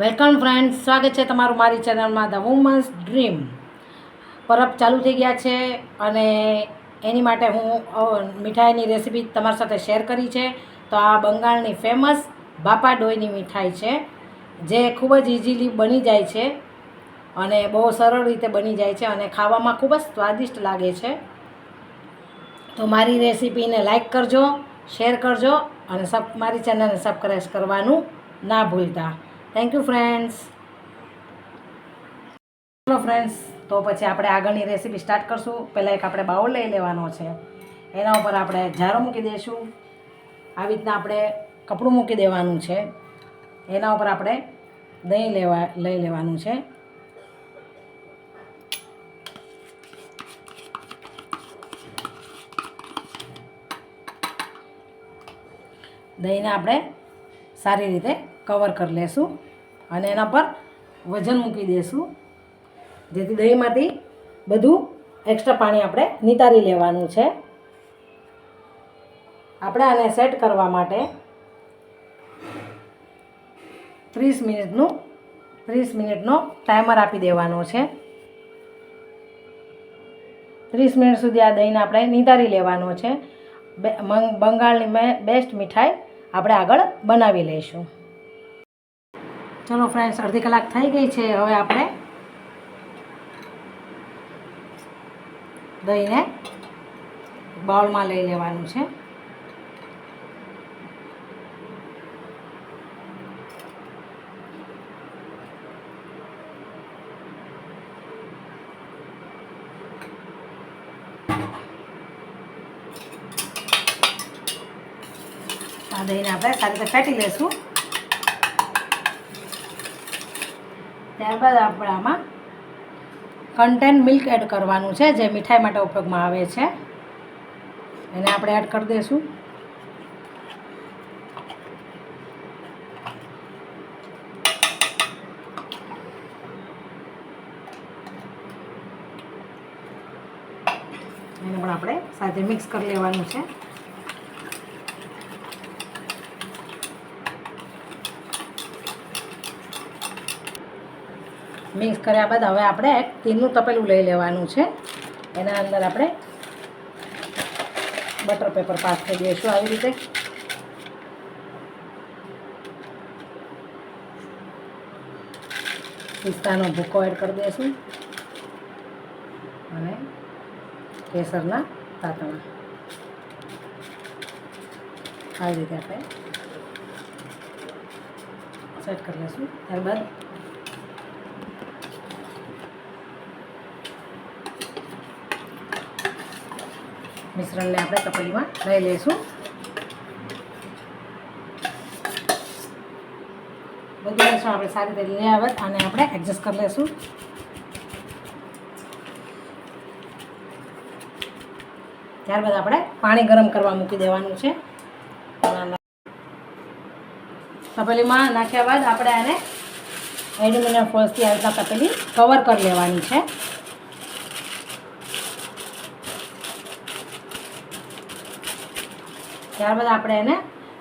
Welcome friends સ્વાગત છે તમારું મારી ચેનલમાં ધ વુમન્સ ડ્રીમ પરબ ચાલુ થઈ ગયા છે અને એની માટે હું મીઠાઈની રેસીપી તમારી સાથે શેર કરી છે. તો આ બંગાળની ફેમસ બાપા ડોઈની મીઠાઈ છે, જે ખૂબ જ ઇઝીલી બની જાય છે અને બહુ સરળ રીતે બની જાય છે અને ખાવામાં ખૂબ જ સ્વાદિષ્ટ લાગે છે. તો મારી રેસીપીને લાઇક કરજો, શેર કરજો અને સબ, મારી ચેનલને સબસ્ક્રાઈબ કરવાનું ના ભૂલતા. થેન્ક યુ ફ્રેન્ડ્સ ચલો ફ્રેન્ડ્સ તો પછી આપણે આગળની રેસીપી સ્ટાર્ટ કરશું. પહેલાં એક આપણે બાઉલ લઈ લેવાનો છે. એના ઉપર આપણે જારો મૂકી દઈશું. આવી રીતના આપણે કપડું મૂકી દેવાનું છે. એના ઉપર આપણે દહીં લેવા, લઈ લેવાનું છે. દહીંને આપણે સારી રીતે કવર કરી લેશું. અને એના પર વજન મૂકી દઈશું જેથી દહીંમાંથી બધું એક્સ્ટ્રા પાણી આપણે નિતારી લેવાનું છે. આપણે આને સેટ કરવા માટે ત્રીસ મિનિટનું, ત્રીસ મિનિટનો ટાઈમર આપી દેવાનો છે. ત્રીસ મિનિટ સુધી આ દહીંને આપણે નિતારી લેવાનો છે. બંગાળની બેસ્ટ મીઠાઈ આપણે આગળ બનાવી લઈશું. ચલો ફ્રેન્ડ્સ અડધી કલાક થઈ ગઈ છે. હવે આપણે દહીંને બાઉલમાં લઈ લેવાનું છે. આ દહીંને આપણે સારી રીતે ફેટી લઈશું ત્યારબાદ આપણે આમાં કન્ટેન મિલ્ક એડ કરવાનું છે, જે મીઠાઈ માટે ઉપયોગમાં આવે છે. એને આપણે એડ કરી દઈશું. એને પણ આપણે સાથે મિક્સ કરી લેવાનું છે. મિક્સ કર્યા બાદ હવે આપણે તીનનું તપેલું લઈ લેવાનું છે. એના અંદર આપણે બટર પેપર પાસ કરી દઈશું આવી રીતે. પિસ્તાનો ભૂકો એડ કરી દઈશું. અને કેસરના તાતણા. આવી રીતે આપણે સેટ કરી લઈશું. ત્યારબાદ મિશ્રણને આપણે તપેલીમાં લઈ લઈશું. બધું લઈશું આપણે સારી રીતે લઈ આવે અને આપણે એડજસ્ટ કરી લઈશું. ત્યારબાદ આપણે પાણી ગરમ કરવા મૂકી દેવાનું છે. તપેલીમાં નાખ્યા બાદ આપણે આને એલ્યુમિનિયમ ફોલ્સથી આવતા તપેલી કવર કરી લેવાની છે. ત્યારબાદ આપણે એને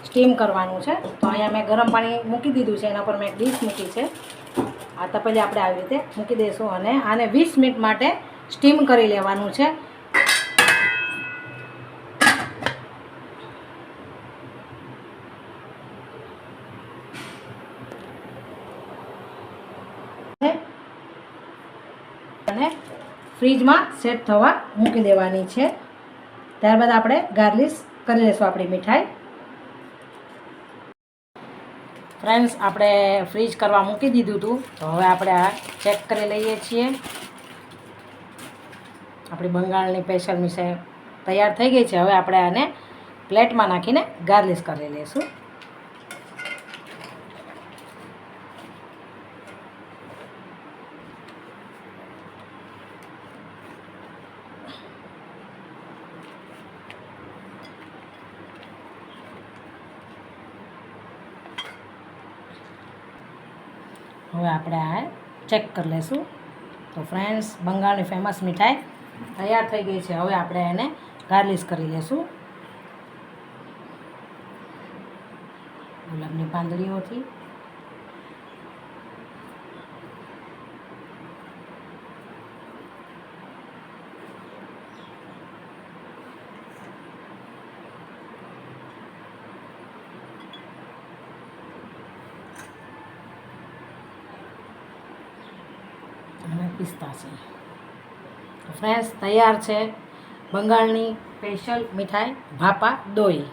સ્ટીમ કરવાનું છે. તો અહીંયા મેં ગરમ પાણી મૂકી દીધું છે, એના પર મેં ડીશ મૂકી છે. આ તપેલી આપણે આવી રીતે મૂકી દઈશું અને આને વીસ મિનિટ માટે સ્ટીમ કરી લેવાનું છે. અને ફ્રીજમાં સેટ થવા મૂકી દેવાની છે. ત્યારબાદ આપણે ગાર્લિશ કરી લઈશું આપણી મીઠાઈ. ફ્રેન્ડ્સ આપણે ફ્રીજ કરવા મૂકી દીધું હતું. તો હવે આપણે આ ચેક કરી લઈએ છીએ. આપણી બંગાળની સ્પેશિયલ મીઠાઈ તૈયાર થઈ ગઈ છે. હવે આપણે આને પ્લેટમાં નાખીને ગાર્લિશ કરી લઈશું હવે આપણે આ ચેક કરી લઈશું તો ફ્રેન્ડ્સ બંગાળની ફેમસ મીઠાઈ તૈયાર થઈ ગઈ છે. હવે આપણે એને ગાર્લિશ કરી લઈશું ગુલાબની પાંદડીઓથી. પિસ્તા છે. ફ્રેન્ડ્સ તૈયાર છે. બંગાળની સ્પેશિયલ મીઠાઈ ભાપા દોઈ.